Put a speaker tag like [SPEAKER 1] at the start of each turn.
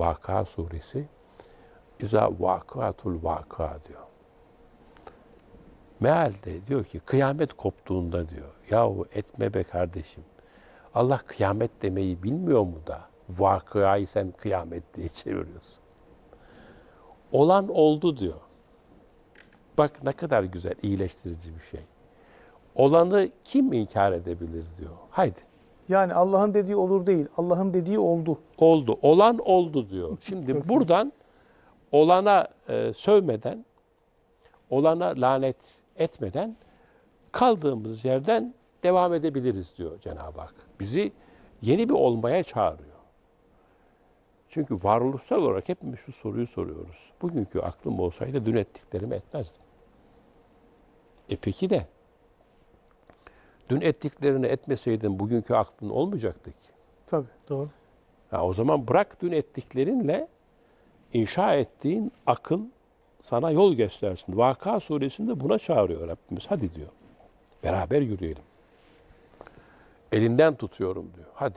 [SPEAKER 1] Vaka suresi İza vakatul vaka diyor. Mealde diyor ki kıyamet koptuğunda diyor. Yahu etme be kardeşim. Allah kıyamet demeyi bilmiyor mu da vakayı sen kıyamet diye çeviriyorsun. Olan oldu diyor. Bak ne kadar güzel, iyileştirici bir şey. Olanı kim inkar edebilir diyor. Haydi.
[SPEAKER 2] Yani Allah'ın dediği olur değil. Allah'ın dediği oldu.
[SPEAKER 1] Oldu. Olan oldu diyor. Şimdi buradan olana e, sövmeden, olana lanet etmeden kaldığımız yerden devam edebiliriz diyor Cenab-ı Hak. Bizi yeni bir olmaya çağırıyor. Çünkü varoluşsal olarak hepimiz şu soruyu soruyoruz. Bugünkü aklım olsaydı dün ettiklerimi etmezdim. E peki de dün ettiklerini etmeseydin bugünkü aklın olmayacaktı ki.
[SPEAKER 2] Tabii doğru.
[SPEAKER 1] Ha, o zaman bırak dün ettiklerinle inşa ettiğin akıl sana yol göstersin. Vaka suresinde buna çağırıyor Rabbimiz. Hadi diyor. Beraber yürüyelim. Elinden tutuyorum diyor. Hadi.